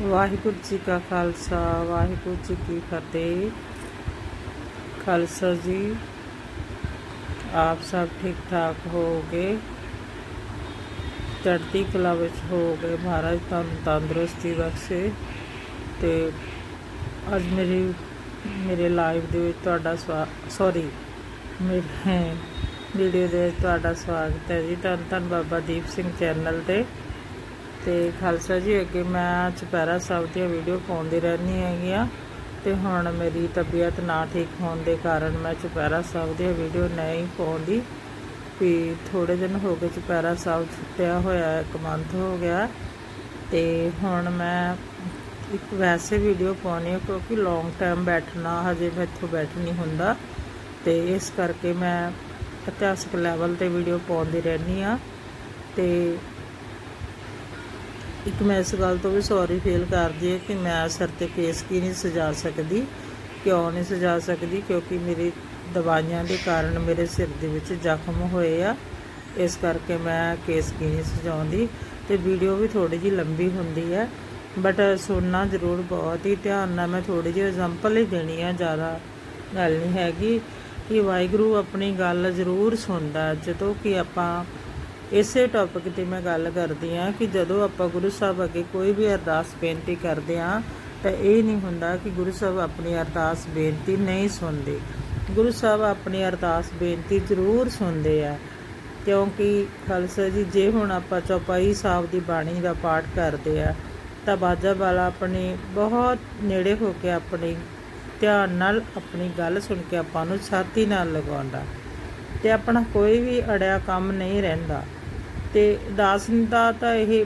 ਵਾਹਿਗੁਰੂ ਜੀ ਕਾ ਖਾਲਸਾ, ਵਾਹਿਗੁਰੂ ਜੀ ਕੀ ਫਤਿਹ। ਖਾਲਸਾ ਜੀ, ਆਪ ਸਭ ਠੀਕ ਠਾਕ ਹੋਗੇ ਚੜ੍ਹਦੀ ਕਲਾ ਵਿੱਚ ਹੋਗੇ ਮਹਾਰਾਜ ਤੁਹਾਨੂੰ ਤੰਦਰੁਸਤੀ ਬਖਸ਼ੇ ਤੇ ਅੱਜ ਮੇਰੀ, ਮੇਰੇ ਲਾਈਵ ਦੇ ਵਿੱਚ ਤੁਹਾਡਾ ਸੌਰੀ ਮੇਰੇ ਵੀਡੀਓ ਦੇ ਵਿੱਚ ਤੁਹਾਡਾ ਸਵਾਗਤ ਹੈ ਜੀ। ਧੰਨ ਧੰਨ ਬਾਬਾ ਦੀਪ ਸਿੰਘ ਚੈਨਲ ਤੇ ਤੇ ਖਾਲਸਾ ਜੀ, ਅੱਗੇ ਮੈਂ ਚੁਪਹਿਰਾ ਸਾਹਿਬ ਦੀਆਂ ਵੀਡੀਓ ਪਾਉਂਦੀ ਰਹਿੰਦੀ ਹੈਗੀ ਆ। ਤੇ ਹੁਣ ਮੇਰੀ ਤਬੀਅਤ ਨਾ ਠੀਕ ਹੋਣ ਦੇ ਕਾਰਨ ਮੈਂ ਚੁਪਹਿਰਾ ਸਾਹਿਬ ਦੀਆਂ ਵੀਡੀਓ ਨਹੀਂ ਪਾਉਂਦੀ। ਵੀ ਥੋੜੇ ਦਿਨ ਹੋ ਗਏ ਚੁਪਹਿਰਾ ਸਾਹਿਬ ਛੁੱਟਿਆ ਹੋਇਆ, ਇੱਕ ਮੰਥ ਹੋ ਗਿਆ। ਤੇ ਹੁਣ ਮੈਂ ਇੱਕ ਵੈਸੇ ਵੀਡੀਓ ਪਾਉਣੀ ਹੈ ਕਿਉਂਕਿ ਲੌਂਗ ਟਾਈਮ ਬੈਠਣਾ ਹਜੇ ਮੈਥੋਂ ਬੈਠ ਨਹੀਂ ਹੁੰਦਾ। ਤੇ ਇਸ ਕਰਕੇ ਮੈਂ ਇਤਿਹਾਸਕ ਲੈਵਲ ਤੇ ਵੀਡੀਓ ਪਾਉਂਦੀ ਰਹਿੰਦੀ ਆ ਤੇ ਇੱਕ ਮੈਂ ਇਸ ਗੱਲ ਤੋਂ ਵੀ ਸੌਰੀ ਫੀਲ ਕਰਦੀ ਹਾਂ ਕਿ ਮੈਂ ਸਿਰ ਤੇ ਕੇਸ ਕੀ ਨਹੀਂ ਸਜਾ ਸਕਦੀ, ਕਿਉਂ ਨਹੀਂ ਸਜਾ ਸਕਦੀ, ਕਿਉਂਕਿ ਮੇਰੀ ਦਵਾਈਆਂ ਦੇ ਕਾਰਨ ਮੇਰੇ ਸਿਰ ਦੇ ਵਿੱਚ ਜ਼ਖਮ ਹੋਏ ਆ। ਇਸ ਕਰਕੇ ਮੈਂ ਕੇਸ ਕੀ ਨਹੀਂ ਸਜਾਉਂਦੀ ਤੇ ਵੀਡੀਓ ਵੀ ਥੋੜੀ ਜੀ ਲੰਬੀ ਹੁੰਦੀ ਹੈ ਬਟ ਸੁਣਨਾ ਜ਼ਰੂਰ ਬਹੁਤ ਹੀ ਧਿਆਨ ਨਾਲ ਮੈਂ ਥੋੜੀ ਜਿਹੀ ਐਗਜ਼ਾਮਪਲ ਹੀ ਦੇਣੀ ਆ, ਜ਼ਿਆਦਾ ਗੱਲ ਨਹੀਂ ਹੈਗੀ ਕਿ ਵਾਹਿਗੁਰੂ ਆਪਣੀ ਗੱਲ ਜ਼ਰੂਰ ਸੁਣਦਾ, ਜਦੋਂ ਕਿ ਆਪਾਂ ਇਸੇ ਟੌਪਿਕ ਤੇ ਮੈਂ ਗੱਲ ਕਰਦੀ ਆ ਕਿ ਜਦੋਂ ਆਪਾਂ ਗੁਰੂ ਸਾਹਿਬ ਅੱਗੇ ਕੋਈ ਵੀ ਅਰਦਾਸ ਬੇਨਤੀ ਕਰਦੇ ਆ ਤਾਂ ਇਹ ਨਹੀਂ ਹੁੰਦਾ ਕਿ ਗੁਰੂ ਸਾਹਿਬ ਆਪਣੀ ਅਰਦਾਸ ਬੇਨਤੀ ਨਹੀਂ ਸੁਣਦੇ। ਗੁਰੂ ਸਾਹਿਬ ਆਪਣੀ ਅਰਦਾਸ ਬੇਨਤੀ ਜ਼ਰੂਰ ਸੁਣਦੇ ਆ, ਕਿਉਂਕਿ ਖਾਲਸਾ ਜੀ, ਜੇ ਹੁਣ ਆਪਾਂ ਚੌਪਾਈ ਸਾਹਿਬ ਦੀ ਬਾਣੀ ਦਾ ਪਾਠ ਕਰਦੇ ਆ, ਤਾਂ ਬਾਜਾ ਵਾਲਾ ਆਪਣੀ ਬਹੁਤ ਨੇੜੇ ਹੋ ਕੇ ਆਪਣੀ ਧਿਆਨ ਨਾਲ ਆਪਣੀ ਗੱਲ ਸੁਣ ਕੇ ਆਪਾਂ ਨੂੰ ਛਾਤੀ ਨਾਲ ਲਗਾਉਂਦਾ ਤੇ ਆਪਣਾ ਕੋਈ ਵੀ ਅੜਿਆ ਕੰਮ ਨਹੀਂ ਰਹਿੰਦਾ। ਤੇ ਦਾਸਨ ਦਾ ਤਾਂ ਇਹ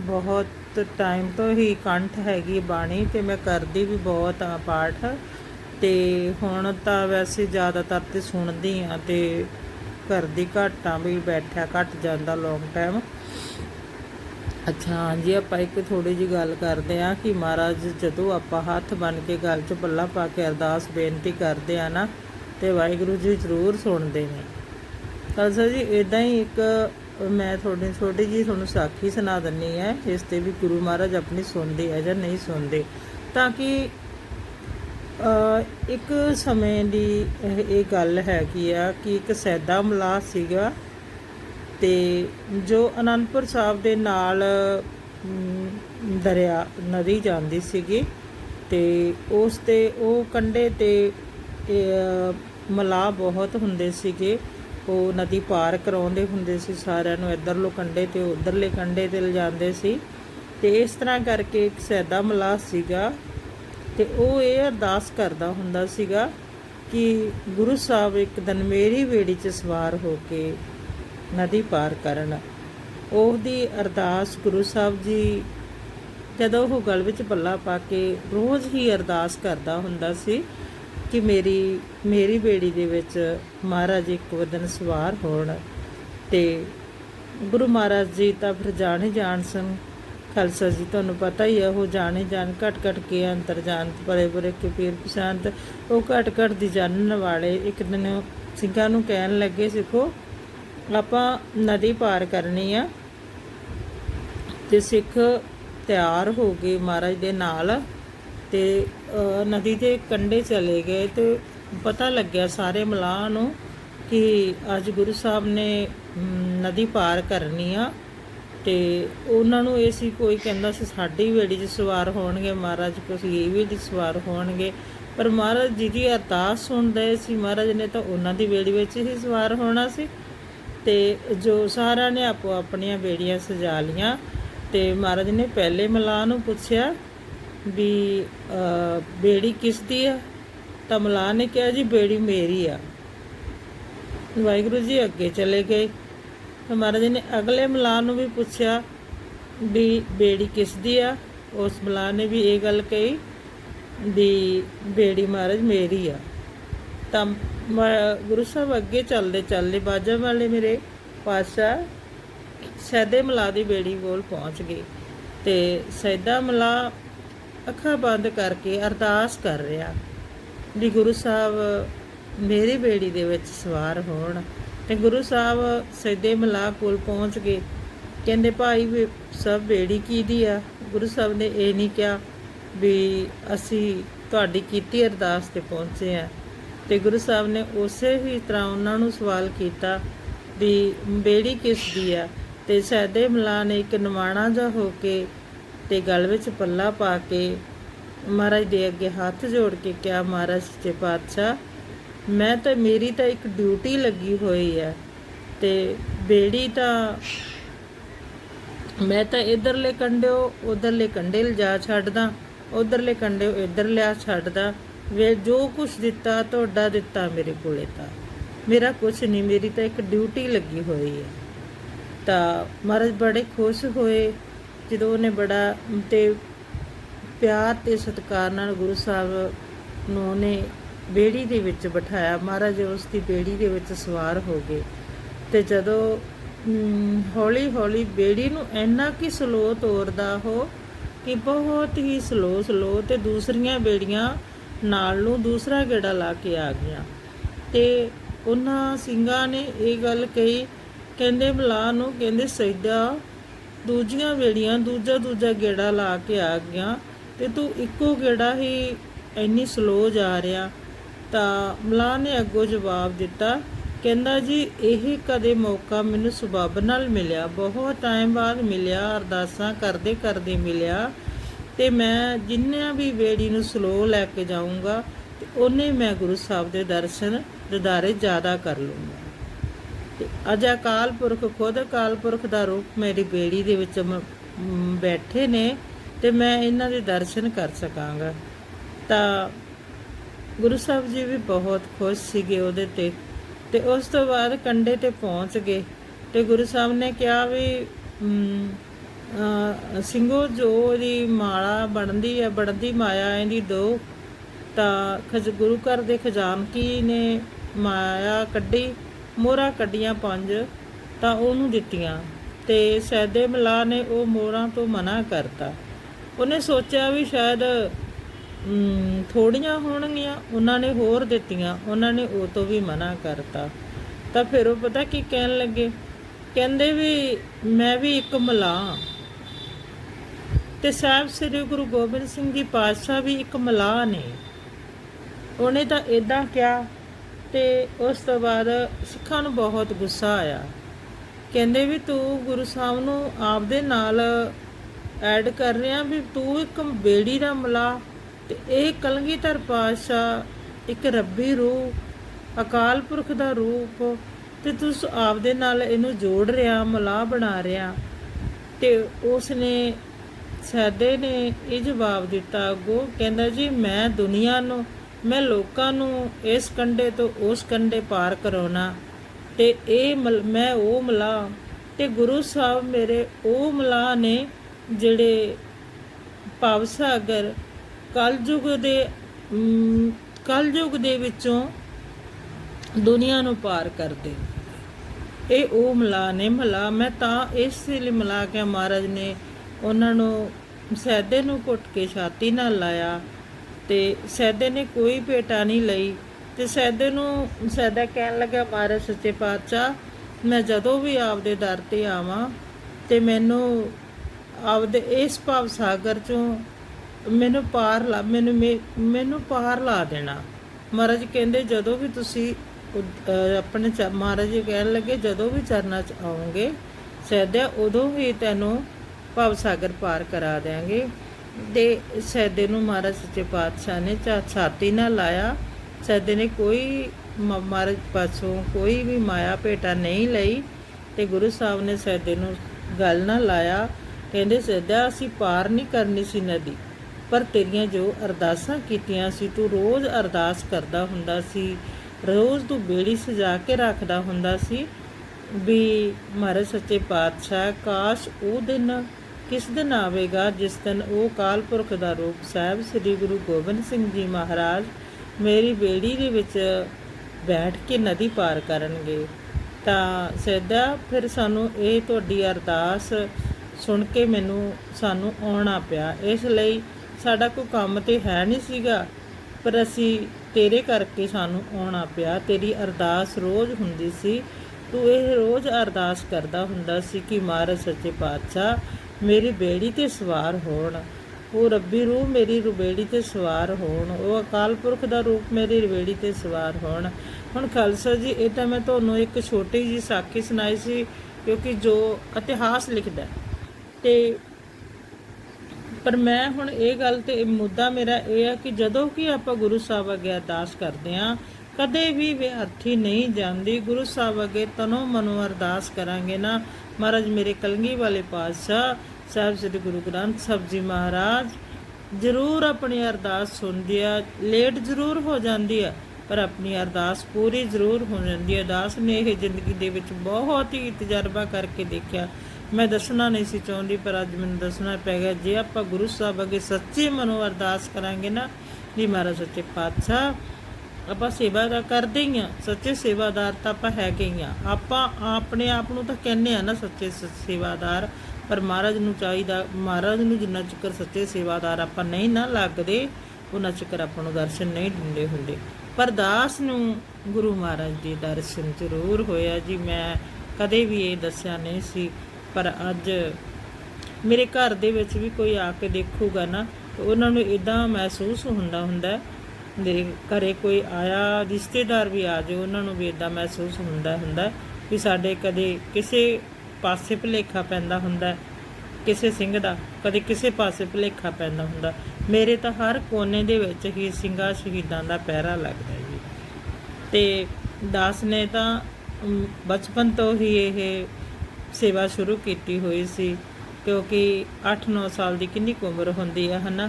ਬਹੁਤ ਟਾਈਮ ਤੋਂ ਹੀ ਕੰਠ ਹੈਗੀ ਬਾਣੀ ਤੇ ਮੈਂ ਕਰਦੀ ਵੀ ਬਹੁਤ ਆ ਪਾਠ। ਤੇ ਹੁਣ ਤਾਂ ਵੈਸੇ ਜ਼ਿਆਦਾਤਰ ਤੇ ਸੁਣਦੀ ਆ ਤੇ ਕਰਦੀ ਘਟਾਂ ਵੀ ਬੈਠਾ ਘਟ ਜਾਂਦਾ ਲੌਂਗ ਟਾਈਮ ਅੱਛਾ, ਹਾਂਜੀ, ਆਪਾਂ ਇੱਕ ਥੋੜੀ ਜੀ ਗੱਲ ਕਰਦੇ ਆ ਕਿ ਮਹਾਰਾਜ ਜਦੋਂ ਆਪਾਂ ਹੱਥ ਬੰਨ ਕੇ ਗੱਲ 'ਚ ਪੱਲਾ ਪਾ ਕੇ ਅਰਦਾਸ ਬੇਨਤੀ ਕਰਦੇ ਆ ਨਾ, ਤੇ ਵਾਹਿਗੁਰੂ ਜੀ ਜ਼ਰੂਰ ਸੁਣਦੇ ਨੇ। ਖਾਲਸਾ ਜੀ ਇਦਾਂ ਹੀ ਇੱਕ ਮੈਂ ਤੁਹਾਡੀ ਛੋਟੀ ਜੀ ਤੁਹਾਨੂੰ ਸਾਖੀ ਸੁਣਾ ਦਿੰਨੀ ਹੈ ਇਸ ਤੇ ਵੀ ਗੁਰੂ ਮਹਾਰਾਜ ਆਪਣੀ ਸੁਣਦੇ ਹੈ ਜਾਂ ਨਹੀਂ ਸੁਣਦੇ। ਤਾਂ ਕਿ ਇੱਕ ਸਮੇਂ ਦੀ ਇਹ ਗੱਲ ਹੈਗੀ ਆ ਕਿ ਇੱਕ ਸੈਦਾ ਮਲਾਹ ਸੀਗਾ ਤੇ ਜੋ ਅਨੰਦਪੁਰ ਸਾਹਿਬ ਦੇ ਨਾਲ ਦਰਿਆ, ਨਦੀ ਜਾਂਦੀ ਸੀਗੀ ਤੇ ਉਸ ਤੇ ਉਹ ਕੰਡੇ ਤੇ ਮਲਾ ਬਹੁਤ ਹੁੰਦੇ ਸੀਗੇ। ਉਹ ਨਦੀ ਪਾਰ ਕਰਾਉਂਦੇ ਹੁੰਦੇ ਸੀ ਸਾਰਿਆਂ ਨੂੰ, ਇਧਰਲੋ ਕੰਡੇ ਤੇ ਉਧਰਲੇ ਕੰਡੇ ਤੇ ਲਿਜਾਂਦੇ ਸੀ। ਤੇ ਇਸ ਤਰ੍ਹਾਂ ਕਰਕੇ ਇੱਕ ਸੈਦਾ ਮਲਾਹ ਸੀਗਾ ਤੇ ਉਹ ਇਹ ਅਰਦਾਸ ਕਰਦਾ ਹੁੰਦਾ ਸੀਗਾ ਕਿ ਗੁਰੂ ਸਾਹਿਬ ਇੱਕ ਦਿਨ ਮੇਰੀ ਵੇੜੀ 'ਚ ਸਵਾਰ ਹੋ ਕੇ ਨਦੀ ਪਾਰ ਕਰਨ। ਉਹਦੀ ਅਰਦਾਸ ਗੁਰੂ ਸਾਹਿਬ ਜੀ ਜਦੋਂ ਉਹ ਗਲ ਵਿੱਚ ਪੱਲਾ ਪਾ ਕੇ ਰੋਜ਼ ਹੀ ਅਰਦਾਸ ਕਰਦਾ ਹੁੰਦਾ ਸੀ ਕਿ ਮੇਰੀ ਮੇਰੀ ਬੇੜੀ ਦੇ ਵਿੱਚ ਮਹਾਰਾਜ ਇੱਕ ਵਦਨ ਸਵਾਰ ਹੋਣ ਤੇ ਗੁਰੂ ਮਹਾਰਾਜ ਜੀ ਤਾਂ ਫਿਰ ਜਾਣੇ ਜਾਣ ਸਨ। ਖਾਲਸਾ ਜੀ, ਤੁਹਾਨੂੰ ਪਤਾ ਹੀ ਹੈ ਉਹ ਜਾਣੇ ਜਾਣ, ਘਟ ਘਟ ਕੇ ਅੰਤਰ ਜਾਣ ਪਰੇ ਪਰੇ ਕੇ ਪੀਰ ਪਛਾਨਤ ਉਹ ਘਟ ਘਟ ਦੀ ਜਾਣਨ ਵਾਲੇ ਇੱਕ ਦਿਨ ਸਿੰਘਾਂ ਨੂੰ ਕਹਿਣ ਲੱਗੇ, ਸਿੱਖੋ, ਆਪਾਂ ਨਦੀ ਪਾਰ ਕਰਨੀ ਆ ਤੇ ਸਿੱਖ ਤਿਆਰ ਹੋ ਗਏ ਮਹਾਰਾਜ ਦੇ ਨਾਲ। ਤੇ ਨਦੀ ਦੇ ਕੰਢੇ ਚਲੇ ਗਏ ਤੇ ਪਤਾ ਲੱਗਿਆ ਸਾਰੇ ਮਲਾਹ ਨੂੰ ਕਿ ਅੱਜ ਗੁਰੂ ਸਾਹਿਬ ਨੇ ਨਦੀ ਪਾਰ ਕਰਨੀ ਆ ਤੇ ਉਹਨਾਂ ਨੂੰ ਇਹ ਸੀ ਕੋਈ ਕਹਿੰਦਾ ਸੀ ਸਾਡੀ ਵੇੜੀ 'ਚ ਸਵਾਰ ਹੋਣਗੇ, ਮਹਾਰਾਜ ਕੋਈ ਇਹ ਵੀ 'ਚ ਸਵਾਰ ਹੋਣਗੇ। ਪਰ ਮਹਾਰਾਜ ਜੀ ਦੀ ਅਰਦਾਸ ਸੁਣਦੇ ਸੀ ਮਹਾਰਾਜ ਨੇ ਤਾਂ ਉਹਨਾਂ ਦੀ ਵੇੜੀ ਵਿੱਚ ਹੀ ਸਵਾਰ ਹੋਣਾ ਸੀ ਤੇ ਜੋ ਸਾਰਿਆਂ ਨੇ ਆਪੋ ਆਪਣੀਆਂ ਬੇੜੀਆਂ ਸਜਾ ਲੀਆਂ ਤੇ ਮਹਾਰਾਜ ਨੇ ਪਹਿਲੇ ਮਲਾਹ ਨੂੰ ਪੁੱਛਿਆ ਵੀ ਬੇੜੀ ਕਿਸ ਦੀ ਆ? ਤਾਂ ਮਲਾਹ ਨੇ ਕਿਹਾ ਜੀ, ਬੇੜੀ ਮੇਰੀ ਆ। ਵਾਹਿਗੁਰੂ ਜੀ ਅੱਗੇ ਚਲੇ ਗਏ। ਮਹਾਰਾਜ ਨੇ ਅਗਲੇ ਮਲਾਹ ਨੂੰ ਵੀ ਪੁੱਛਿਆ ਵੀ ਬੇੜੀ ਕਿਸ ਦੀ ਆ? ਉਸ ਮਲਾਹ ਨੇ ਵੀ ਇਹ ਗੱਲ ਕਹੀ ਵੀ ਬੇੜੀ ਮਹਾਰਾਜ ਮੇਰੀ ਆ। ਤਾਂ ਗੁਰੂ ਸਾਹਿਬ ਅੱਗੇ ਚੱਲਦੇ ਚੱਲਦੇ ਬਾਜਾ ਵਾਲੇ ਮੇਰੇ ਪਾਸ਼ਾ ਸੈਦੇ ਮਲਾ ਦੀ ਬੇੜੀ ਕੋਲ ਪਹੁੰਚ ਗਏ। ਤੇ ਸੈਦਾ ਮਲਾ ਅੱਖਾਂ ਬੰਦ ਕਰਕੇ ਅਰਦਾਸ ਕਰ ਰਿਹਾ। ਵੀ ਗੁਰੂ ਸਾਹਿਬ, ਮੇਰੀ ਬੇੜੀ ਦੇ ਵਿੱਚ ਸਵਾਰ ਹੋਣ। ਤੇ ਗੁਰੂ ਸਾਹਿਬ ਸੈਦੇ ਮਲਾ ਕੋਲ ਪਹੁੰਚ ਗਏ। ਕਹਿੰਦੇ, ਭਾਈ ਸਭ ਬੇੜੀ ਕੀ ਦੀ ਆ? ਗੁਰੂ ਸਾਹਿਬ ਨੇ ਇਹ ਨਹੀਂ ਕਿਹਾ ਵੀ ਅਸੀਂ ਤੁਹਾਡੀ ਕੀਤੀ ਅਰਦਾਸ ਤੇ ਪਹੁੰਚੇ ਆ। ਤੇ ਗੁਰੂ ਸਾਹਿਬ ਨੇ ਉਸੇ ਹੀ ਤਰ੍ਹਾਂ ਉਹਨਾਂ ਨੂੰ ਸਵਾਲ ਕੀਤਾ ਵੀ ਬੇੜੀ ਕਿਸ ਦੀ ਆ? ਤੇ ਸੈਦੇ ਮਲਾ ਨੇ ਇੱਕ ਨਿਮਾਣਾ ਜਾ ਹੋ ਕੇ ਤੇ ਗਲ ਵਿੱਚ ਪੱਲਾ ਪਾ ਕੇ ਮਹਾਰਾਜ ਦੇ ਅੱਗੇ ਹੱਥ ਜੋੜ ਕੇ ਕਿਹਾ, ਮਹਾਰਾਜ ਸੱਚੇ ਪਾਤਸ਼ਾਹ, ਮੈਂ ਤਾਂ, ਮੇਰੀ ਤਾਂ ਇੱਕ ਡਿਊਟੀ ਲੱਗੀ ਹੋਈ ਹੈ ਤੇ ਬੇੜੀ ਤਾਂ ਮੈਂ ਤਾਂ ਇਧਰਲੇ ਕੰਡਿਓ ਉਧਰਲੇ ਕੰਡੇ ਲਿਜਾ ਛੱਡਦਾ, ਉਧਰਲੇ ਕੰਡਿਓ ਇਧਰ ਲਿਆ ਛੱਡਦਾ, ਵੇ ਜੋ ਕੁਛ ਦਿੱਤਾ, ਤੁਹਾਡਾ ਦਿੱਤਾ ਮੇਰੇ ਕੋਲੇ ਤਾਂ। ਮੇਰਾ ਕੁਛ ਨਹੀਂ, ਮੇਰੀ ਤਾਂ ਇੱਕ ਡਿਊਟੀ ਲੱਗੀ ਹੋਈ ਹੈ। ਤਾਂ ਮਹਾਰਾਜ ਬੜੇ ਖੁਸ਼ ਹੋਏ। ਜਦੋਂ ਉਹਨੇ ਬੜਾ ਤੇ ਪਿਆਰ ਤੇ ਸਤਿਕਾਰ ਨਾਲ ਗੁਰੂ ਸਾਹਿਬ ਨੂੰ ਉਹਨੇ ਬੇੜੀ ਦੇ ਵਿੱਚ ਬਿਠਾਇਆ, ਮਹਾਰਾਜ ਉਸ ਦੀ ਬੇੜੀ ਦੇ ਵਿੱਚ ਸਵਾਰ ਹੋ ਗਏ। ਤੇ ਜਦੋਂ ਹੌਲੀ ਹੌਲੀ ਬੇੜੀ ਨੂੰ ਇੰਨਾ ਕਿ ਸਲੋ ਤੋਰਦਾ ਹੋ ਕਿ ਬਹੁਤ ਹੀ ਸਲੋ ਸਲੋ ਤੇ ਦੂਸਰੀਆਂ ਬੇੜੀਆਂ ਨਾਲ ਨੂੰ ਦੂਸਰਾ ਗੇੜਾ ਲਾ ਕੇ ਆ ਗਿਆ ਤੇ ਉਹਨਾਂ ਸਿੰਘਾਂ ਨੇ ਇਹ ਗੱਲ ਕਹੀ, ਕਹਿੰਦੇ ਮਲਾ ਨੂੰ, ਕਹਿੰਦੇ ਸੈਦਾ ਦੂਜੀਆਂ ਵੇੜੀਆਂ ਦੂਜਾ ਦੂਜਾ ਗੇੜਾ ਲਾ ਕੇ ਆ ਗਿਆ ਤੇ ਤੂੰ ਇੱਕੋ ਗੇੜਾ ਹੀ ਇੰਨੀ ਸਲੋ ਜਾ ਰਿਹਾ। ਤਾਂ ਮਲਾ ਨੇ ਅੱਗੋਂ ਜਵਾਬ ਦਿੱਤਾ, ਕਹਿੰਦਾ ਜੀ, ਇਹ ਕਦੇ ਮੌਕਾ ਮੈਨੂੰ ਸੁਬਬ ਨਾਲ ਮਿਲਿਆ। ਬਹੁਤ ਟਾਈਮ ਬਾਅਦ ਮਿਲਿਆ, ਅਰਦਾਸਾਂ ਕਰਦੇ ਕਰਦੇ ਮਿਲਿਆ। ਤੇ ਮੈਂ ਜਿੰਨਿਆਂ ਵੀ ਵੇੜੀ ਨੂੰ ਸਲੋ ਲੈ ਕੇ ਜਾਊਂਗਾ, ਤੇ ਉਹਨੇ ਮੈਂ ਗੁਰੂ ਸਾਹਿਬ ਦੇ ਦਰਸ਼ਨ ਦਿਦਾਰੇ ਜ਼ਿਆਦਾ ਕਰ ਲੂੰਗਾ। ਤੇ ਅਜ ਅਕਾਲ ਪੁਰਖ ਖੁਦ ਅਕਾਲ ਪੁਰਖ ਦਾ ਰੂਪ ਮੇਰੀ ਬੇੜੀ ਦੇ ਵਿੱਚ ਮ- ਬੈਠੇ ਨੇ ਤੇ ਮੈਂ ਇਹਨਾਂ ਦੇ ਦਰਸ਼ਨ ਕਰ ਸਕਾਂਗਾ। ਤਾਂ ਗੁਰੂ ਸਾਹਿਬ ਜੀ ਵੀ ਬਹੁਤ ਖੁਸ਼ ਸੀਗੇ ਉਹਦੇ ਤੇ ਤੇ ਉਸ ਤੋਂ ਬਾਅਦ ਕੰਡੇ ਤੇ ਪਹੁੰਚ ਗਏ ਤੇ ਗੁਰੂ ਸਾਹਿਬ ਨੇ ਕਿਹਾ ਵੀ ਅਮ, ਸਿੰਘੋ ਜੋ ਇਹਦੀ ਮਾਲਾ ਬਣਦੀ ਹੈ ਬਣਦੀ ਮਾਇਆ ਇਹਦੀ ਦੋ ਤਾਂ ਖਜ ਗੁਰੂ ਘਰ ਦੇ ਖਜ਼ਾਨਕੀ ਨੇ ਮਾਇਆ ਕੱਢੀ ਮੋਹਰਾਂ ਕੱਢੀਆਂ ਪੰਜ ਤਾਂ ਉਹਨੂੰ ਦਿੱਤੀਆਂ। ਤੇ ਸੈਦੇ ਮਲਾ ਨੇ ਉਹ ਮੋਹਰਾਂ ਤੋਂ ਮਨਾ ਕਰਤਾ। ਉਹਨੇ ਸੋਚਿਆ ਵੀ ਸ਼ਾਇਦ ਮ, ਥੋੜੀਆਂ ਹੋਣਗੀਆਂ ਉਹਨਾਂ ਨੇ ਹੋਰ ਦਿੱਤੀਆਂ ਉਹਨਾਂ ਨੇ ਉਹ ਤੋਂ ਵੀ ਮਨਾ ਕਰਤਾ। ਤਾਂ ਫਿਰ ਉਹ ਪਤਾ ਕੀ ਕਹਿਣ ਲੱਗੇ? ਕਹਿੰਦੇ ਵੀ ਮੈਂ ਵੀ ਇੱਕ ਮਲਾਹ ਤੇ ਸਾਹਿਬ ਸ੍ਰੀ ਗੁਰੂ ਗੋਬਿੰਦ ਸਿੰਘ ਜੀ ਪਾਤਸ਼ਾਹ ਵੀ ਇੱਕ ਮਲਾਹ ਨੇ। ਉਹਨੇ ਤਾਂ ਇਦਾਂ ਕਿਹਾ ਤੇ ਉਸ ਤੋਂ ਬਾਅਦ ਸਿੱਖਾਂ ਨੂੰ ਬਹੁਤ ਗੁੱਸਾ ਆਇਆ। ਕਹਿੰਦੇ ਵੀ ਤੂੰ ਗੁਰੂ ਸਾਹਿਬ ਨੂੰ ਆਪਦੇ ਨਾਲ ਐਡ ਕਰ ਰਿਹਾ ਵੀ ਤੂੰ ਇੱਕ ਬੇੜੀ ਦਾ ਮਲਾ ਤੇ ਇਹ ਕਲਗੀਧਰ ਪਾਤਸ਼ਾਹ ਇੱਕ ਰੱਬੀ ਰੂਹ ਅਕਾਲ ਪੁਰਖ ਦਾ ਰੂਪ ਤੇ ਤੂੰ ਆਪਦੇ ਨਾਲ ਇਹਨੂੰ ਜੋੜ ਰਿਹਾ, ਮਲਾ ਬਣਾ ਰਿਹਾ। ਤੇ ਉਸ ਨੇ ਸਾਦੇ ਨੇ ਇਹ ਜਵਾਬ ਦਿੱਤਾ, ਅੱਗੋਂ ਕਹਿੰਦਾ ਜੀ ਮੈਂ ਦੁਨੀਆ ਨੂੰ ਮੈਂ ਲੋਕਾਂ ਨੂੰ ਇਸ ਕੰਡੇ ਤੋਂ ਉਸ ਕੰਡੇ ਪਾਰ ਕਰਾਉਣਾ ਤੇ ਇਹ ਮਲ- ਮੈਂ ਉਹ ਮਲਾ ਤੇ ਗੁਰੂ ਸਾਹਿਬ ਮੇਰੇ ਉਹ ਮਲਾ ਨੇ ਜਿਹੜੇ ਭਾਵ ਭਵਸਾਗਰ ਕਲਯੁਗ ਦੇ ਅਮ, ਕਲਯੁਗ ਦੇ ਵਿੱਚੋਂ ਦੁਨੀਆ ਨੂੰ ਪਾਰ ਕਰਦੇ। ਇਹ ਉਹ ਮਲਾ ਨੇ ਮਲਾ ਮੈਂ ਤਾਂ ਇਸ ਲਈ ਮਲਾ ਕੇ ਮਹਾਰਾਜ ਨੇ ਉਹਨਾਂ ਨੂੰ ਸੈਦੇ ਨੂੰ ਘੁੱਟ ਕੇ ਛਾਤੀ ਨਾਲ ਲਾਇਆ। ਤੇ ਸੈਦੇ ਨੇ ਕੋਈ ਭੇਟਾ ਨਹੀਂ ਲਈ ਤੇ ਸੈਦੇ ਨੂੰ ਸੈਦਾ ਕਹਿਣ ਲੱਗਾ, ਮਹਾਰਾਜ, ਸੱਚੇ ਪਾਤਸ਼ਾਹ, ਮੈਂ ਜਦੋਂ ਵੀ ਆਪਦੇ ਦਰ ਤੇ ਆਵਾਂ ਤੇ ਮੈਨੂੰ ਆਪਦੇ ਇਸ ਭਾਵ ਸਾਗਰ ਚੋਂ ਮੈਨੂੰ ਪਾਰ ਲਾ, ਮੈਨੂੰ ਮੇ- ਮੈਨੂੰ ਪਾਰ ਲਾ ਦੇਣਾ। ਮਹਾਰਾਜ ਕਹਿੰਦੇ, ਜਦੋਂ ਵੀ ਤੁਸੀਂ ਆਪਣੇ ਚ- ਮਹਾਰਾਜ ਜੀ ਕਹਿਣ ਲੱਗੇ, ਜਦੋਂ ਵੀ ਚਰਨਾਂ ਚ ਆਉਂਗੇ ਸੈਦਿਆ ਉਦੋਂ ਹੀ ਤੈਨੂੰ ਭਵ ਸਾਗਰ ਪਾਰ ਕਰਾ ਦੇਾਂਗੇ ਦੇ ਸੈਦੇ ਨੂੰ ਮਹਾਰਾਜ ਸੱਚੇ ਪਾਤਸ਼ਾਹ ਨੇ ਛਾ- ਛਾਤੀ ਨਾਲ ਲਾਇਆ। ਸੈਦੇ ਨੇ ਕੋਈ ਮ- ਮਹਾਰਾਜ ਪਾਸੋਂ ਕੋਈ ਵੀ ਮਾਇਆ ਭੇਟਾ ਨਹੀਂ ਲਈ ਤੇ ਗੁਰੂ ਸਾਹਿਬ ਨੇ ਸੈਦੇ ਨੂੰ ਗੱਲ ਨਾਲ ਲਾਇਆ। ਕਹਿੰਦੇ, ਸੈਦਾ, ਅਸੀਂ ਪਾਰ ਨਹੀਂ ਕਰਨੀ ਸੀ ਨਦੀ, ਪਰ ਤੇਰੀਆਂ ਜੋ ਅਰਦਾਸਾਂ ਕੀਤੀਆਂ ਸੀ, ਤੂੰ ਰੋਜ਼ ਅਰਦਾਸ ਕਰਦਾ ਹੁੰਦਾ ਸੀ, ਰੋਜ਼ ਤੂੰ ਬੇੜੀ ਸਜਾ ਕੇ ਰੱਖਦਾ ਹੁੰਦਾ ਸੀ। ਵੀ ਮਹਾਰਾਜ ਸੱਚੇ ਪਾਤਸ਼ਾਹ, ਕਾਸ਼ ਉਹ ਦਿਨ ਕਿਸ ਦਿਨ ਆਵੇਗਾ ਜਿਸ ਦਿਨ ਉਹ ਕਾਲ ਪੁਰਖ ਦਾ ਰੂਪ? ਸਾਹਿਬ ਸ੍ਰੀ ਗੁਰੂ ਗੋਬਿੰਦ ਸਿੰਘ ਜੀ ਮਹਾਰਾਜ ਮੇਰੀ ਬੇੜੀ ਦੇ ਵਿੱਚ ਬੈਠ ਕੇ ਨਦੀ ਪਾਰ ਕਰਨਗੇ। ਤਾਂ ਸਿੱਧਾ ਫਿਰ ਸਾਨੂੰ ਇਹ ਤੁਹਾਡੀ ਅਰਦਾਸ ਸੁਣ ਕੇ ਮੈਨੂੰ, ਸਾਨੂੰ ਆਉਣਾ ਪਿਆ। ਇਸ ਲਈ ਸਾਡਾ ਕੋਈ ਕੰਮ ਤੇ ਹੈ ਨਹੀਂ ਸੀਗਾ, ਪਰ ਅਸੀਂ ਤੇਰੇ ਕਰਕੇ ਸਾਨੂੰ ਆਉਣਾ ਪਿਆ। ਤੇਰੀ ਅਰਦਾਸ ਰੋਜ਼ ਹੁੰਦੀ ਸੀ। ਤੂੰ ਇਹ ਰੋਜ਼ ਅਰਦਾਸ ਕਰਦਾ ਹੁੰਦਾ ਸੀ ਕਿ ਮਹਾਰਾਜ ਸੱਚੇ ਪਾਤਸ਼ਾਹ ਮੇਰੀ ਬੇੜੀ ਤੇ ਸਵਾਰ ਹੋਣ। ਉਹ ਰੱਬੀ ਰੂਹ ਮੇਰੀ ਰੁਬੇੜੀ ਤੇ ਸਵਾਰ ਹੋਣ। ਉਹ ਅਕਾਲ ਪੁਰਖ ਦਾ ਰੂਪ ਮੇਰੀ ਰੁਬੇੜੀ ਤੇ ਸਵਾਰ ਹੋਣ। ਹੁਣ ਖਾਲਸਾ ਜੀ, ਇਹ ਤਾਂ ਮੈਂ ਤੁਹਾਨੂੰ ਇੱਕ ਛੋਟੀ ਜੀ ਸਾਖੀ ਸੁਣਾਈ ਸੀ, ਕਿਉਂਕਿ ਜੋ ਇਤਿਹਾਸ ਲਿਖਦਾ ਹੈ। ਤੇ ਪਰ ਮੈਂ ਹੁਣ ਇਹ ਗੱਲ ਤੇ ਮੁੱਦਾ ਮੇਰਾ ਇਹ ਆ ਕਿ ਜਦੋਂ ਕਿ ਆਪਾਂ ਗੁਰੂ ਸਾਹਿਬ ਅੱਗੇ ਅਰਦਾਸ ਕਰਦੇ ਆ ਕਦੇ ਵੀ ਵਿਅਰਥੀ ਨਹੀਂ ਜਾਂਦੀ। ਗੁਰੂ ਸਾਹਿਬ ਅੱਗੇ ਤਨੋ ਮਨੋ ਅਰਦਾਸ ਕਰਾਂਗੇ ਨਾ। ਮਹਾਰਾਜ ਮੇਰੇ ਕਲਗੀ ਵਾਲੇ ਪਾਤਸ਼ਾਹ, ਸਾਹਿਬ ਸ੍ਰੀ ਗੁਰੂ ਗ੍ਰੰਥ ਸਾਹਿਬ ਜੀ ਮਹਾਰਾਜ, ਜ਼ਰੂਰ ਆਪਣੀ ਅਰਦਾਸ ਸੁਣਦੀ ਆ। ਲੇਟ ਜ਼ਰੂਰ ਹੋ ਜਾਂਦੀ ਆ, ਪਰ ਆਪਣੀ ਅਰਦਾਸ ਪੂਰੀ ਜ਼ਰੂਰ ਹੋ ਜਾਂਦੀ ਹੈ ਅਰਦਾਸ ਨੇ ਇਹ ਜ਼ਿੰਦਗੀ ਦੇ ਵਿੱਚ ਬਹੁਤ ਹੀ ਤਜਰਬਾ ਕਰਕੇ ਦੇਖਿਆ। ਮੈਂ ਦੱਸਣਾ ਨਹੀਂ ਸੀ ਚਾਹੁੰਦੀ, ਪਰ ਅੱਜ ਮੈਨੂੰ ਦੱਸਣਾ ਪੈ ਗਿਆ। ਜੇ ਆਪਾਂ ਗੁਰੂ ਸਾਹਿਬ ਅੱਗੇ ਸੱਚੇ ਮਨੋਂ ਅਰਦਾਸ ਕਰਾਂਗੇ ਨਾ, ਜੀ ਮਹਾਰਾਜ ਸੱਚੇ ਪਾਤਸ਼ਾਹ ਆਪਾਂ ਸੇਵਾ ਦਾ ਕਰਦੇ ਹੀ ਆ, ਸੱਚੇ ਸੇਵਾਦਾਰ ਤਾਂ ਆਪਾਂ ਹੈਗੇ ਹੀ ਆ। ਆਪਾਂ ਆਪਣੇ ਆਪ ਨੂੰ ਤਾਂ ਕਹਿੰਦੇ ਆ ਨਾ ਸੱਚੇ ਸ- ਸੇਵਾਦਾਰ, ਪਰ ਮਹਾਰਾਜ ਨੂੰ ਚਾਹੀਦਾ, ਮਹਾਰਾਜ ਨੂੰ ਜਿੰਨਾ ਚਿਕਰ ਸੱਚੇ ਸੇਵਾਦਾਰ ਆਪਾਂ ਨਹੀਂ ਨਾ ਲੱਗਦੇ, ਉਹਨਾਂ ਚਿਕਰ ਆਪਾਂ ਨੂੰ ਦਰਸ਼ਨ ਨਹੀਂ ਦਿੰਦੇ ਹੁੰਦੇ। ਪਰ ਦਾਸ ਨੂੰ ਗੁਰੂ ਮਹਾਰਾਜ ਦੇ ਦਰਸ਼ਨ ਜ਼ਰੂਰ ਹੋਇਆ ਜੀ, ਮੈਂ ਕਦੇ ਵੀ ਇਹ ਦੱਸਿਆ ਨਹੀਂ ਸੀ। ਪਰ ਅੱਜ ਮੇਰੇ ਘਰ ਦੇ ਵਿੱਚ ਵੀ ਕੋਈ ਆ ਕੇ ਦੇਖੂਗਾ ਨਾ ਉਹਨਾਂ ਨੂੰ ਇਦਾਂ ਮਹਿਸੂਸ ਹੁੰਦਾ ਹੁੰਦਾ ਦੇ ਘਰੇ ਕੋਈ ਆਇਆ, ਰਿਸ਼ਤੇਦਾਰ ਵੀ ਆ ਜਾਏ ਉਹਨਾਂ ਨੂੰ ਵੀ ਇਦਾਂ ਮਹਿਸੂਸ ਹੁੰਦਾ ਹੁੰਦਾ ਵੀ ਸਾਡੇ ਕਦੇ ਕਿਸੇ ਪਾਸੇ ਭੁਲੇਖਾ ਪੈਂਦਾ ਹੁੰਦਾ ਕਿਸੇ ਸਿੰਘ ਦਾ, ਕਦੇ ਕਿਸੇ ਪਾਸੇ ਭੁਲੇਖਾ ਪੈਂਦਾ ਹੁੰਦਾ ਮੇਰੇ ਤਾਂ ਹਰ ਕੋਨੇ ਦੇ ਵਿੱਚ ਹੀ ਸਿੰਘਾਂ ਸ਼ਹੀਦਾਂ ਦਾ ਪਹਿਰਾ ਲੱਗਦਾ ਜੀ। ਤੇ ਦਾਸ ਨੇ ਤਾਂ ਬਚਪਨ ਤੋਂ ਹੀ ਇਹ ਸੇਵਾ ਸ਼ੁਰੂ ਕੀਤੀ ਹੋਈ ਸੀ, ਕਿਉਂਕਿ 8-9 ਸਾਲ ਦੀ ਕਿੰਨੀ ਕੁ ਉਮਰ ਹੁੰਦੀ ਹੈ, ਹਨਾ?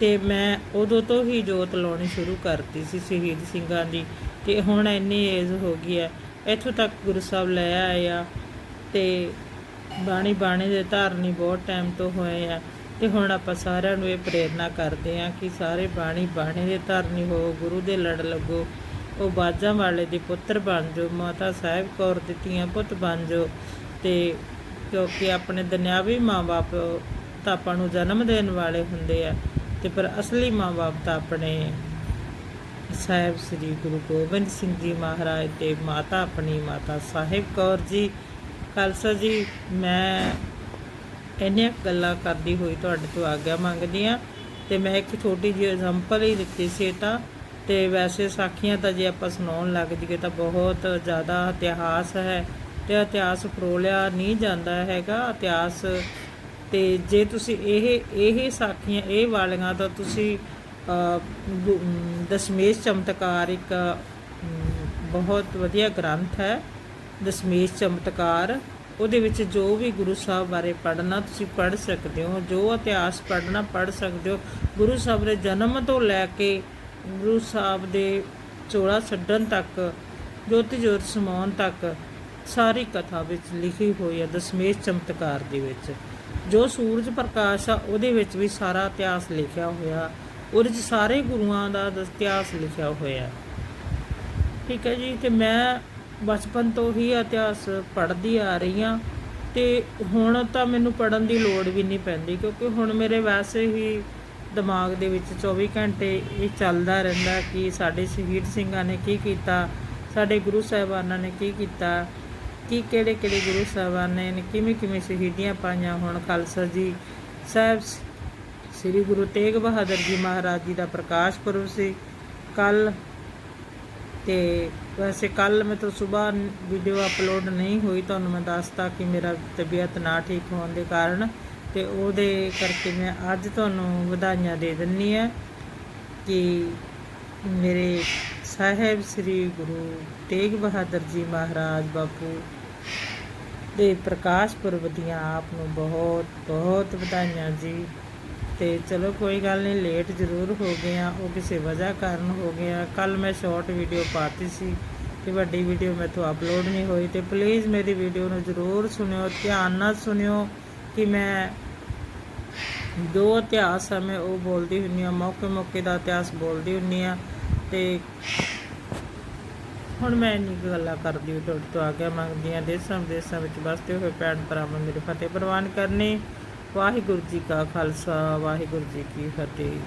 ਤੇ ਮੈਂ ਉਦੋਂ ਤੋਂ ਹੀ ਜੋਤ ਲਾਉਣੀ ਸ਼ੁਰੂ ਕਰਤੀ ਸੀ ਸ਼ਹੀਦ ਸਿੰਘਾਂ ਦੀ ਤੇ ਹੁਣ ਇੰਨੀ ਏਜ ਹੋ ਗਈ ਹੈ। ਇੱਥੋਂ ਤੱਕ ਗੁਰੂ ਸਾਹਿਬ ਲੈ ਆਏ ਆ ਤੇ ਬਾਣੀ ਬਾਣੀ ਦੇ ਧਾਰਨੀ ਬਹੁਤ ਟਾਈਮ ਤੋਂ ਹੋਏ ਆ ਤੇ ਹੁਣ ਆਪਾਂ ਸਾਰਿਆਂ ਨੂੰ ਇਹ ਪ੍ਰੇਰਣਾ ਕਰਦੇ ਆ ਕਿ ਸਾਰੇ ਬਾਣੀ ਬਾਣੀ ਦੇ ਧਾਰਨੀ ਹੋ, ਗੁਰੂ ਦੇ ਲੜ ਲੱਗੋ, ਉਹ ਬਾਜਾਂ ਵਾਲੇ ਦੇ ਪੁੱਤਰ ਬਣ ਜਾਓ ਮਾਤਾ ਸਾਹਿਬ ਕੌਰ ਦਿੱਤੀਆਂ ਪੁੱਤ ਬਣ ਜਾਓ ਤੇ ਕਿਉਂਕਿ ਆਪਣੇ ਦੁਨਿਆਵੀ ਮਾਂ-ਬਾਪ ਤਾਂ ਆਪਾਂ ਨੂੰ ਜਨਮ ਦੇਣ ਵਾਲੇ ਹੁੰਦੇ ਆ। ਤੇ ਪਰ ਅਸਲੀ ਮਾਂ-ਬਾਪ ਤਾਂ ਆਪਣੇ ਸਾਹਿਬ ਸ੍ਰੀ ਗੁਰੂ ਗੋਬਿੰਦ ਸਿੰਘ ਜੀ ਮਹਾਰਾਜ ਤੇ ਮਾਤਾ ਆਪਣੀ ਮਾਤਾ ਸਾਹਿਬ ਕੌਰ ਜੀ। ਖਾਲਸਾ ਜੀ, ਮੈਂ ਇੰਨੀਆਂ ਗੱਲਾਂ ਕਰਦੀ ਹੋਈ ਤੁਹਾਡੇ ਤੋਂ ਆਗਿਆ ਮੰਗਦੀ ਆ ਤੇ ਮੈਂ ਇੱਕ ਛੋਟੀ ਜਿਹੀ ਐਗਜ਼ਾਮਪਲ ਹੀ ਦਿੱਤੀ ਸੀ ਤਾਂ। ਤੇ ਵੈਸੇ ਸਾਖੀਆਂ ਤਾਂ ਜੇ ਆਪਾਂ ਸੁਣਾਉਣ ਲੱਗ ਜੀਏ ਤਾਂ ਬਹੁਤ ਜ਼ਿਆਦਾ ਇਤਿਹਾਸ ਹੈ ਤੇ ਇਤਿਹਾਸ ਫਰੋਲਿਆ ਨਹੀਂ ਜਾਂਦਾ ਹੈਗਾ। ਇਤਿਹਾਸ ਤੇ ਜੇ ਤੁਸੀਂ ਇਹ ਇਹ ਸਾਖੀਆਂ, ਇਹ ਵਾਲੀਆਂ ਤਾਂ ਤੁਸੀਂ ਗੁ- ਦਸ਼ਮੇਸ਼ ਚਮਤਕਾਰ ਇੱਕ ਬਹੁਤ ਵਧੀਆ ਗ੍ਰੰਥ ਹੈ, ਦਸ਼ਮੇਸ਼ ਚਮਤਕਾਰ। ਉਹਦੇ ਵਿੱਚ ਜੋ ਵੀ ਗੁਰੂ ਸਾਹਿਬ ਬਾਰੇ ਪੜ੍ਹਨਾ ਤੁਸੀਂ ਪੜ੍ਹ ਸਕਦੇ ਹੋ, ਜੋ ਇਤਿਹਾਸ ਪੜ੍ਹਨਾ ਪੜ੍ਹ ਸਕਦੇ ਹੋ। ਗੁਰੂ ਸਾਹਿਬ ਦੇ ਜਨਮ ਤੋਂ ਲੈ ਕੇ ਗੁਰੂ ਸਾਹਿਬ ਦੇ ਚੋਲਾ ਛੱਡਣ ਤੱਕ ਜੋਤੀ ਜੋਤ ਸਮਾਉਣ ਤੱਕ ਸਾਰੀ ਕਥਾ ਵਿੱਚ ਲਿਖੀ ਹੋਈ ਹੈ ਦਸ਼ਮੇਸ਼ ਚਮਤਕਾਰ ਦੇ ਵਿੱਚ। ਜੋ ਸੂਰਜ ਪ੍ਰਕਾਸ਼ ਆ, ਉਹਦੇ ਵਿੱਚ ਵੀ ਸਾਰਾ ਇਤਿਹਾਸ ਲਿਖਿਆ ਹੋਇਆ। ਉਹਦੇ 'ਚ ਸਾਰੇ ਗੁਰੂਆਂ ਦਾ ਇਤਿਹਾਸ ਲਿਖਿਆ ਹੋਇਆ। ਠੀਕ ਹੈ ਜੀ, ਤੇ ਮੈਂ ਬਚਪਨ ਤੋਂ ਹੀ ਇਤਿਹਾਸ ਪੜ੍ਹਦੀ ਆ ਰਹੀ ਹਾਂ। ਤੇ ਹੁਣ ਤਾਂ ਮੈਨੂੰ ਪੜਨ ਦੀ ਲੋੜ ਵੀ ਨਹੀਂ ਪੈਂਦੀ, ਕਿਉਂਕਿ ਹੁਣ ਮੇਰੇ ਵੈਸੇ ਹੀ ਦਿਮਾਗ ਦੇ ਵਿੱਚ 24 ਘੰਟੇ ਇਹ ਚੱਲਦਾ ਰਹਿੰਦਾ ਕਿ ਸਾਡੇ ਸ਼ਹੀਦ ਸਿੰਘਾਂ ਨੇ ਕੀ ਕੀਤਾ, ਸਾਡੇ ਗੁਰੂ ਸਾਹਿਬਾਨਾਂ ਨੇ ਕੀ ਕੀਤਾ। ਕੀ ਕਿਹੜੇ ਕਿਹੜੇ ਗੁਰੂ ਸਾਹਿਬਾਨਾਂ ਨੇ ਕਿਵੇਂ ਕਿਵੇਂ ਸ਼ਹੀਦੀਆਂ ਪਾਈਆਂ ਹੁਣ, ਖਾਲਸਾ ਜੀ ਸਾਹਿਬ ਸ੍ਰੀ ਗੁਰੂ ਤੇਗ ਬਹਾਦਰ ਜੀ ਮਹਾਰਾਜ ਜੀ ਦਾ ਪ੍ਰਕਾਸ਼ ਪੁਰਬ ਸੀ। ਕੱਲ ਤੇ ਵੈਸੇ ਕੱਲ ਮੈਂ ਤਾਂ ਸਵੇਰ ਵੀਡੀਓ ਅਪਲੋਡ ਨਹੀਂ ਹੋਈ, ਤੁਹਾਨੂੰ ਮੈਂ ਦੱਸਤਾ ਕਿ ਮੇਰਾ ਤਬੀਅਤ ਨਾ ਠੀਕ ਹੋਣ ਦੇ ਕਾਰਨ ਤੇ ਉਹਦੇ ਕਰਕੇ ਮੈਂ ਅੱਜ ਤੁਹਾਨੂੰ ਵਧਾਈਆਂ ਦੇ ਦਿੰਨੀ ਆ ਕਿ ਮੇਰੇ ਸਾਹਿਬ ਸ੍ਰੀ ਗੁਰੂ ਤੇਗ ਬਹਾਦਰ ਜੀ ਮਹਾਰਾਜ ਬਾਪੂ ਦੇ ਪ੍ਰਕਾਸ਼ ਪੁਰਬ ਦੀਆਂ ਆਪ ਨੂੰ ਬਹੁਤ ਬਹੁਤ ਵਧਾਈਆਂ ਜੀ। ਤੇ ਚਲੋ ਕੋਈ ਗੱਲ ਨਹੀਂ ਲੇਟ ਜ਼ਰੂਰ ਹੋ ਗਏ ਆ, ਉਹ ਕਿਸੇ ਵਜ੍ਹਾ ਕਾਰਨ ਹੋ ਗਏ ਆ। ਕੱਲ ਮੈਂ ਸ਼ਾਰਟ ਵੀਡੀਓ ਪਾਤੀ ਸੀ ਤੇ ਵੱਡੀ ਵੀਡੀਓ ਮੈਥੋਂ ਅਪਲੋਡ ਨਹੀਂ ਹੋਈ ਤੇ ਪਲੀਜ਼ ਮੇਰੀ ਵੀਡੀਓ ਨੂੰ ਜ਼ਰੂਰ ਸੁਣਿਓ, ਧਿਆਨ ਨਾਲ ਸੁਣਿਓ ਕਿ ਮੈਂ ਜੋ ਇਤਿਹਾਸ ਹੈ ਮੈਂ ਉਹ ਬੋਲਦੀ ਹੁੰਨੀ ਆ, ਮੌਕੇ ਮੌਕੇ ਦਾ ਇਤਿਹਾਸ ਬੋਲਦੀ ਹੁੰਨੀ ਆ, ਤੇ ਹੁਣ ਮੈਂ ਇੰਨੀ ਕੁ ਗੱਲਾਂ ਕਰਦੀ ਹੋਈ ਤੁਹਾਡੇ ਤੋਂ ਆਗਿਆ ਮੰਗਦੀ ਹਾਂ ਦੇਸਾਂ ਵਿਦੇਸਾਂ ਵਿੱਚ ਵਸਦੇ ਹੋਏ ਭੈਣ ਭਰਾਵਾਂ ਮੇਰੇ ਫਤਿਹ ਪ੍ਰਵਾਨ ਕਰਨੀ। ਵਾਹਿਗੁਰੂ ਜੀ ਕਾ ਖਾਲਸਾ, ਵਾਹਿਗੁਰੂ ਜੀ ਕੀ ਫਤਿਹ।